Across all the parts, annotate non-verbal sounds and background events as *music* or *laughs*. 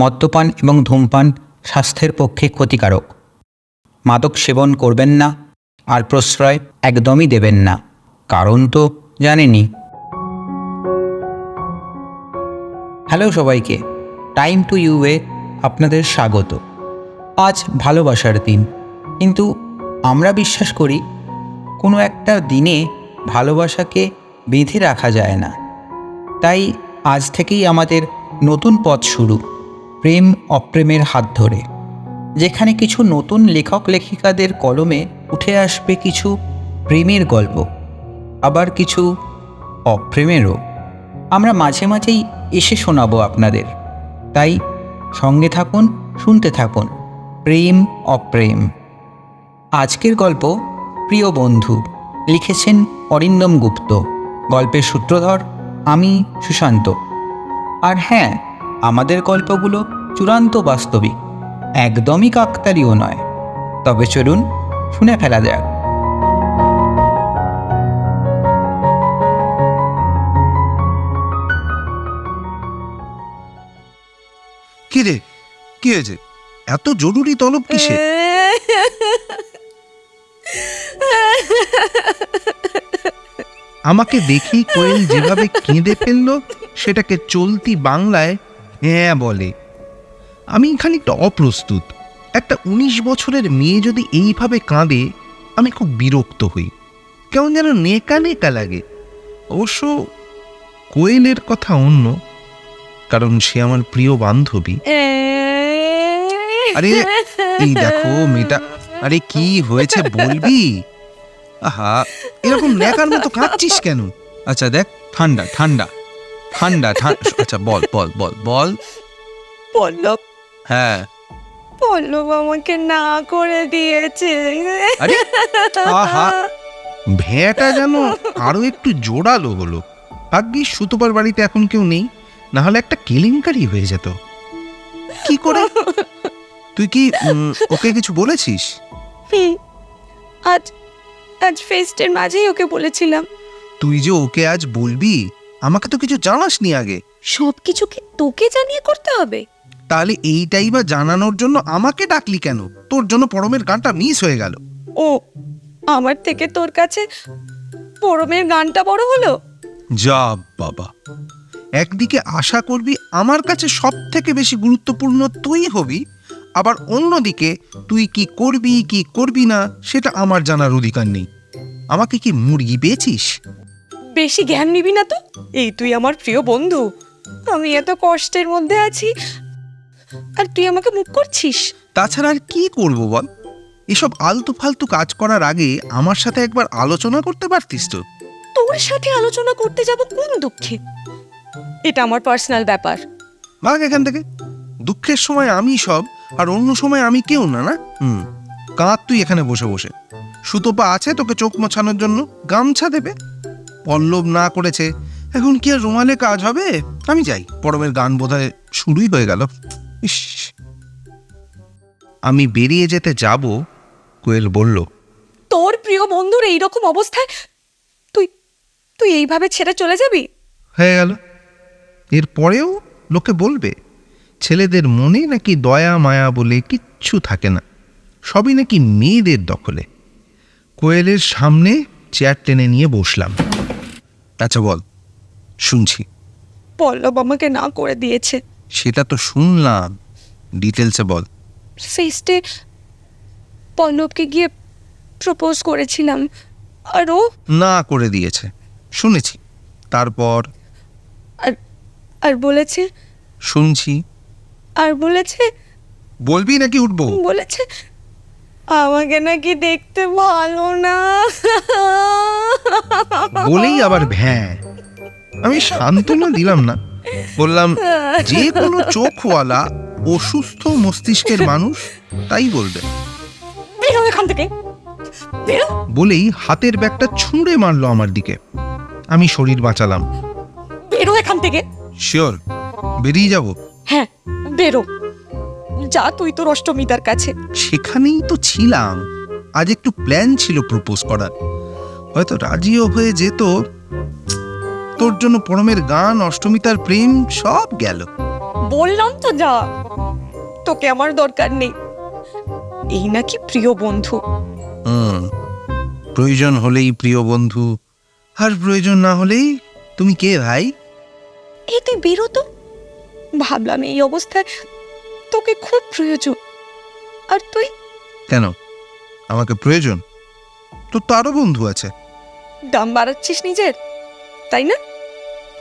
মদ্যপান এবং ধূমপান স্বাস্থ্যের পক্ষে ক্ষতিকারক। মাদক সেবন করবেন না, আর প্রশ্রয় একদমই দেবেন না। কারণ তো জানেনই। হ্যালো সবাইকে, টাইম টু ইউ এ আপনাদের স্বাগত। আজ ভালোবাসার দিন, কিন্তু আমরা বিশ্বাস করি কোনো একটা দিনে ভালোবাসাকে বেঁধে রাখা যায় না। তাই আজ থেকেই আমাদের নতুন পথ শুরু। প্রেম অপ্রেমের হাত ধরে। যেখানে কিছু নতুন লেখক লেখিকাদের কলমে উঠে আসবে কিছু প্রেমের গল্প, আবার কিছু অপ্রেমেরও। আমরা মাঝে মাঝেই এসে শোনাবো আপনাদের। তাই সঙ্গে থাকুন, শুনতে থাকুন। প্রেম, অপ্রেম। আজকের গল্প প্রিয় বন্ধু, লিখেছেন অরিন্দম গুপ্ত। গল্পের সূত্রধর আমি সুশান্ত। আর হ্যাঁ আমাদের গল্পগুলো চূড়ান্ত বাস্তবিক, একদমই কাকতালীয় নয়। তবে চলুন শুনে ফেলা যাক। কি রে? কি হয়েছে? এত জরুরি তলব কিসে? আমাকে দেখি কোয়েল যেভাবে কেঁদে ফেলল, সেটাকে চলতি বাংলায় হ্যাঁ বলে। আমি খানিকটা অপ্রস্তুত। একটা উনিশ বছরের মেয়ে যদি এইভাবে কাঁদে আমি খুব বিরক্ত হই। কেমন যেন নেকা নেকা লাগে। অবশ্য কোয়েলের কথা অন্য কারণ সে আমার প্রিয় বান্ধবী। আরে এই দেখো মেয়েটা। আরে কি হয়েছে বলবি? আহা এরকম ন্যাকার মতো কাঁদছিস কেন? আচ্ছা দেখ ঠান্ডা ঠান্ডা। ঠান্ডা আচ্ছা বল বল বল বল। পল্লব। হ্যাঁ। পল্লব আমাকে না করে দিয়েছে। আরে আহা! ভেঁটা যেন আরও একটু জোরালো হলো। ভাগ্যিস সুতোপার বাড়িতে এখন কেউ নেই না হলে একটা কেলেঙ্কারি হয়ে যেত। কি করে? তুই কি ওকে কিছু বলেছিস? আজ আজ ফেস্টের মাঝেই ওকে বলেছিলাম। তুই যে ওকে আজ বলবি আমাকে তো কিছু জানাসনি আগে। সব কিছুকে তোকে জানিয়ে করতে হবে? তাহলে এইটাই বা জানানোর জন্য আমাকে ডাকলি কেন? তোর জন্য পরমের গানটা মিস হয়ে গেল। ও আমার থেকে তোর কাছে পরমের গানটা বড় হলো? যা বাবা। একদিকে আশা করবি আমার কাছে সব থেকে বেশি গুরুত্বপূর্ণ তুই হবি আবার অন্যদিকে তুই কি করবি কি করবি না সেটা আমার জানার অধিকার নেই। আমাকে কি মুরগি পেয়েছিস বেশি জ্ঞান নিবি না তো? এই তুই আমার প্রিয় বন্ধু। আমি এত কষ্টের মধ্যে আছি। আর তুই আমাকে মুখ করছিস? তাছাড়া আর কি করব বল? এসব আলতু ফালতু কাজ করার আগে আমার সাথে একবার আলোচনা করতে পারতিস তো? তোর সাথে আলোচনা করতে যাব কোন দুঃখে? এটা আমার পার্সোনাল ব্যাপার। ভাগ এখান থেকে। দুঃখের সময় আমি সব আর অন্য সময় আমি কেউ না না? হুম। কাঁদ তুই এখানে বসে বসে। সুতোপা আছে তোকে চোখ মোছানোর জন্য। গামছা দেবে। পল্লব না করেছে এখন কি আর রুমালে কাজ হবে? আমি যাই পরমের গান বোধহয় শুরুই হয়ে গেল। ইস। আমি বেরিয়ে যেতে যাব কোয়েল বলল। তোর প্রিয় বন্ধুর এইরকম অবস্থায় তুই তুই এইভাবে ছেড়ে চলে যাবি? হয়ে গেল। এরপরেও লোকে বলবে ছেলেদের মনে নাকি দয়া মায়া বলে কিচ্ছু থাকে না সবই নাকি মেয়েদের দখলে। কোয়েলের সামনে চেয়ার টেনে নিয়ে বসলাম। আচ্ছা বল। শুনছি। পল্লব আমাকে না করে দিয়েছে। সেটা তো শুনলাম। ডিটেলসে বল। ফেস্টে পল্লবকে গিয়ে প্রপোজ করেছিলাম। আর ও না করে দিয়েছে। শুনেছি। তারপর? আর আর বলেছে? শুনছি। আর বলেছে? বলবি নাকি উঠবো? বলেছে। আমাকে নাকি দেখতে ভালো না। বলেই আবার ভ্যাঁ। আমি সান্ত্বনা দিলাম না। বললাম যে কোনো চোখওয়ালা অসুস্থ মস্তিষ্কের মানুষ তাই বলবে। বেরো এখান থেকে। বেরো। বলেই হাতের ব্যাগটা ছুঁড়ে মারলো আমার দিকে। আমি শরীর বাঁচালাম। বেরো এখান থেকে। শিওর বেরিয়ে যাব? হ্যাঁ বেরো। যা তুই তোর অষ্টমিতার কাছে। সেখানেই তো ছিলাম। আজ একটু প্ল্যান ছিল প্রপোজ করার। হয়তো রাজিও হয়ে যেত। তোর জন্য পরমের গান অষ্টমিতার প্রেম সব গেল। বললাম তো যা। তোকে আমার দরকার নেই। এই নাকি প্রিয় বন্ধু। হুম প্রয়োজন হলেই প্রিয় বন্ধু। আর প্রয়োজন না হলেই তুমি কে ভাই? এই তুই বেরো তো। ভাবলাম এই অবস্থায় তোকে খুব প্রয়োজন। আর তুই? কেন? আমাকে প্রয়োজন? তো তারও বন্ধু আছে। দাম বাড়াচ্ছিস নিজের তাই না?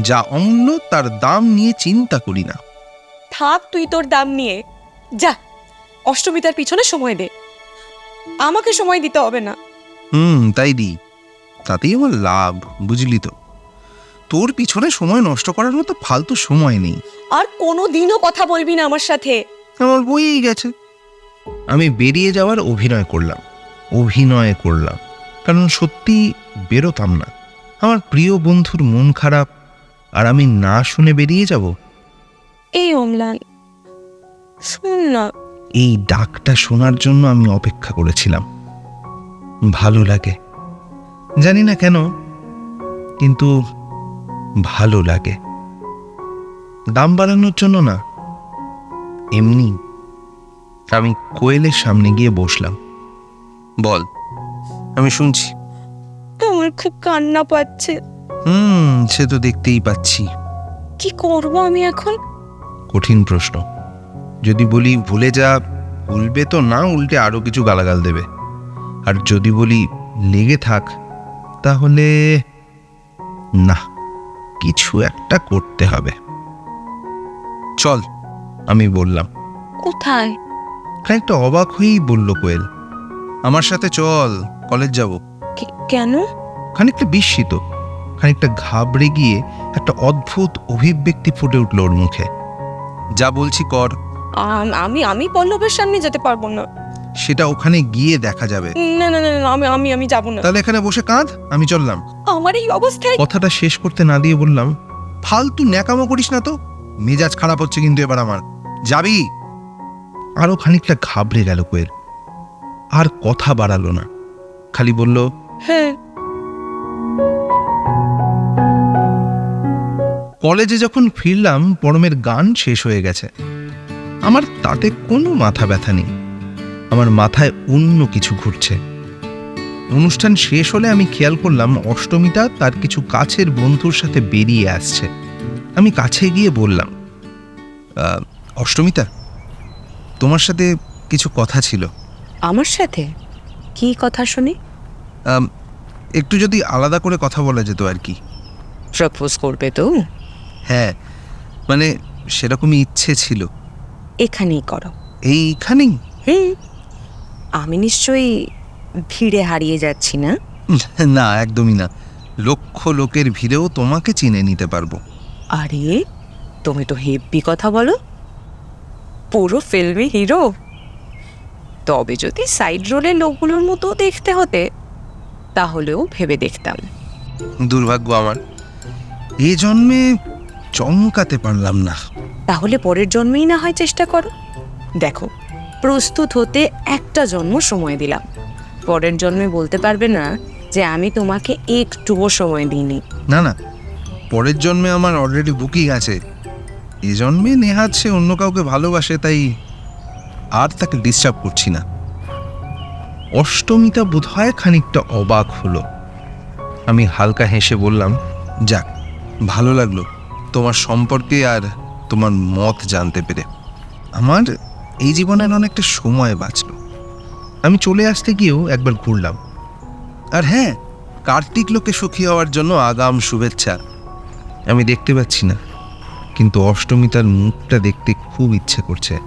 যা অন্য তার দাম নিয়ে চিন্তা করি না। থাক তুই তোর দাম নিয়ে। যা অষ্টমীতার পিছনে সময় দে। আমাকে সময় দিতে হবে না। হুম তাই দি। তাতেই আমার লাভ বুঝলি তো। তোর পিছনে সময় নষ্ট করার মতো ফালতু সময় নেই। আর কোনো দিনও কথা বলবি না আমার সাথে। আমার বইই গেছে। আমি বেরিয়ে যাওয়ার অভিনয় করলাম অভিনয় করলাম কারণ সত্যি বেরোতাম না। আমার প্রিয় বন্ধুর মন খারাপ আর আমি না শুনে বেরিয়ে যাব? এই অম্লান শুন না। এই ডাকটা শোনার জন্য আমি অপেক্ষা করেছিলাম। ভালো লাগে। জানি না কেন কিন্তু ভালো লাগে। দাম বাড়ানোর জন্য না এমনি। আমি কোয়েলের সামনে গিয়ে বসলাম। বল আমি শুনছি। আমার খুব কান্না পাচ্ছে। হুম সে তো দেখতেই পাচ্ছি। কি করব আমি এখন? কঠিন প্রশ্ন। যদি বলি ভুলে যা ভুলবে তো না উল্টে আরও কিছু গালাগাল দেবে। আর যদি বলি লেগে থাক তাহলে না কিছু একটা করতে হবে। চল। আমি বললাম। কোথায়? খানিকটা অবাক হয়েই বলল কোয়েল আমার সাথে চল কলেজ যাব। কেন? খানিকটা বিস্মিত খানিকটা ঘাবড়ে গিয়ে একটা অদ্ভুত অভিব্যক্তি ফুটে উঠল ওর মুখে। যা বলছি কর। আমি আমি পল্লবের সামনে যেতে পারব না। সেটা ওখানে গিয়ে দেখা যাবে। না না না আমি আমি আমি যাব না। তাহলে এখানে বসে কাঁধ আমি চললাম। আমার এই অবস্থায় কথাটা শেষ করতে না দিয়ে বললাম ফালতু ন্যাকামো করিস না তো। মেজাজ খারাপ হচ্ছে কিন্তু এবার আমার। যাবি? আরও খানিকটা ঘাবড়ে গেল কোয়েল। আর কথা বাড়ালো না। খালি বলল হ্যাঁ। কলেজে যখন ফিরলাম পরমের গান শেষ হয়ে গেছে। আমার তাতে কোনো মাথা ব্যথা নেই। আমার মাথায় অন্য কিছু ঘুরছে। অনুষ্ঠান শেষ হলে আমি খেয়াল করলাম অষ্টমীটা তার কিছু কাছের বন্ধুর সাথে বেরিয়ে আসছে। আমি কাছে গিয়ে বললাম "আহ, অষ্টমিতা তোমার সাথে কিছু কথা ছিল। আমার সাথে? কি কথা শুনি? একটু যদি আলাদা করে কথা বলা যেত আর কি। প্রপোজ করবে তো? হ্যাঁ মানে সেরকমই ইচ্ছে ছিল। এখানেই করো। এইখানেই? হুম আমি নিশ্চয়ই ভিড়ে হারিয়ে যাচ্ছি না? *laughs* না একদমই না। লক্ষ লোকের ভিড়েও তোমাকে চিনে নিতে পারব। আরে তুমি তো হেব্বি কথা বলো। পুরো ফিল্মি হিরো। তবে যদি সাইড রোলের লোকগুলোর মতো দেখতে হতে তাহলেও ভেবে দেখতাম। দুর্ভাগ্য আমার। এ জন্মে চমকাতে পারলাম না। তাহলে পরের জন্মেই না হয় চেষ্টা করো। দেখো প্রস্তুত হতে একটা জন্ম সময় দিলাম। পরের জন্মে বলতে পারবে না যে আমি তোমাকে একটুও সময় দিইনি। না না পরের জন্মে আমার অলরেডি বুকিং আছে। এ জন্মে নেহাত সে অন্য কাউকে ভালোবাসে, তাই আর তাকে ডিস্টার্ব করছি না। অষ্টমীটা বোধহয় খানিকটা অবাক হলো। আমি হালকা হেসে বললাম, যাক, ভালো লাগল। তোমার সম্পর্কে আর তোমার মত জানতে পেরে। আমার এই জীবনের অনেকটা সময় বাঁচলো। আমি চলে আসতে গিয়েও একবার ঘুরলাম। আর হ্যাঁ কার্তিক লোকে সুখী হওয়ার জন্য আগাম শুভেচ্ছা। আমি দেখতে পাচ্ছি না। কিন্তু অষ্টমী তার মুখটা দেখতে খুব ইচ্ছে করছে।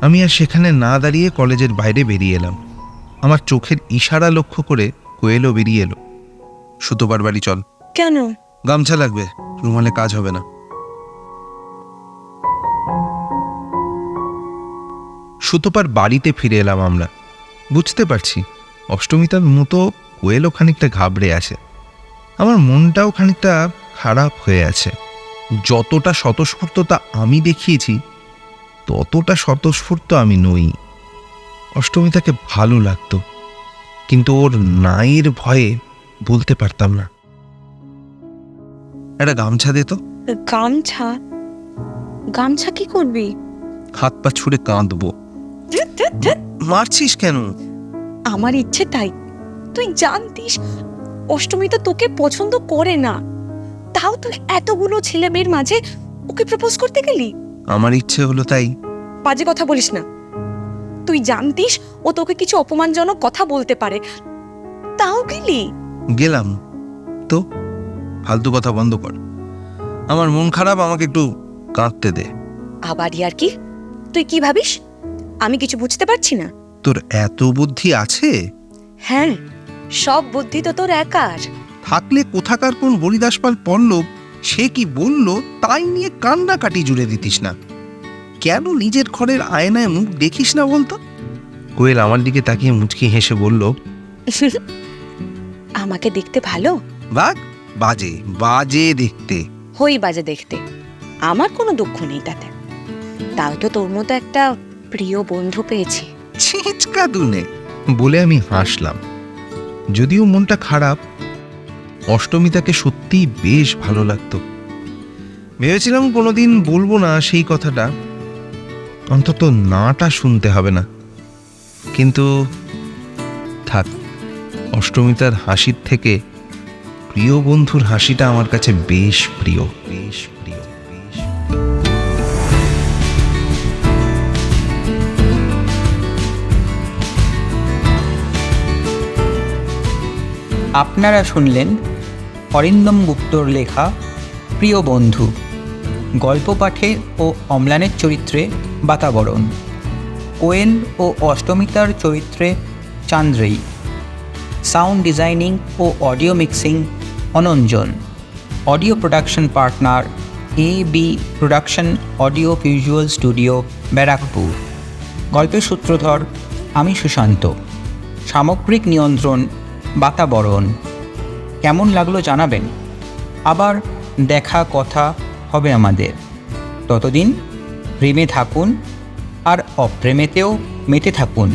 আমি আর সেখানে না দাঁড়িয়ে কলেজের বাইরে বেরিয়ে এলাম। আমার চোখের ইশারা লক্ষ্য করে কোয়েলও বেরিয়ে এলো। সুতোবার বাড়ি চল। কেন? গামছা লাগবে রুমালে কাজ হবে না। সুতোপার বাড়িতে ফিরে এলাম আমরা। বুঝতে পারছি অষ্টমীতার মতো কোয়েলও খানিকটা ঘাবড়ে আছে। আমার মনটাও খানিকটা খারাপ হয়ে আছে। যতটা স্বতঃস্ফূর্ততা আমি দেখিয়েছি ততটা স্বতঃস্ফূর্ত আমি নই। অষ্টমীতাকে ভালো লাগতো কিন্তু ওর নায়ের ভয়ে বলতে পারতাম না। একটা গামছা দে তো। গামছা? গামছা কি করবি? হাত পা ছুড়ে কাঁদবো। মারছিস কেন? আমার ইচ্ছে তাই। তুই জানতিস অষ্টমী তো তোকে পছন্দ করে না। তাও তুই এতগুলো ছেলে মেয়ের মাঝে ওকে প্রপোজ করতে গেলি? আমার ইচ্ছে হলো তাই। বাজে কথা বলিস না। তুই জানতিস ও তোকে কিছু অপমানজনক কথা বলতে পারে। তাও গেলি? গেলাম। তো ফালতু কথা বন্ধ কর। আমার মন খারাপ আমাকে একটু কাঁদতে দে। আবার ইয়ার কি? তুই কি ভাবিস? আমি কিছু বুঝতে পারছি না। তোর এত বুদ্ধি আছে? হ্যাঁ সব বুদ্ধি তো তোর একার। থাকলে কোথাকার কোন হরিদাসপাল পল্লব সে কি বলল তাই নিয়ে কান্না কাটি জুড়ে দিতিস না। কেন নিজের ঘরের আয়নায় মুখ দেখিস না বলতো? কোয়েল আমার দিকে তাকিয়ে মুচকি হেসে বলল *laughs* আমাকে দেখতে ভালো? বাঘ বাজে বাজে দেখতে। হই বাজে দেখতে। আমার কোনো দুঃখ নেই তাতে। তাও তো তোর মতো একটা প্রিয় বন্ধু পেয়েছি। ছিচকা দুনে বলে আমি হাসলাম। যদিও মনটা খারাপ অষ্টমিতাকে সত্যিই বেশ ভালো লাগতো। ভেবেছিলাম কোনোদিন বলব না সেই কথাটা। অন্তত নাটা শুনতে হবে না। কিন্তু থাক অষ্টমিতার হাসির থেকে প্রিয় বন্ধুর হাসিটা আমার কাছে বেশ প্রিয় বেশ প্রিয়। আপনারা শুনলেন অরিন্দম গুপ্তর লেখা প্রিয় বন্ধু, গল্প পাঠে ও অম্লানের চরিত্রে বাতাবরণ। কোয়েল ও অষ্টমিতার চরিত্রে চান্দ্রেই sound designing O audio mixing Ananjan. Audio production partner A B production audio visual studio, Barrackpore. গল্পের সূত্রধর, আমি সুশান্ত। সামগ্রিক নিয়ন্ত্রণ, বাতাবরণ। কেমন লাগল জানাবেন। আবার দেখা কথা হবে আমাদের। ততদিন প্রেমে থাকুন আর অপ্রেমেতেও মেতে থাকুন।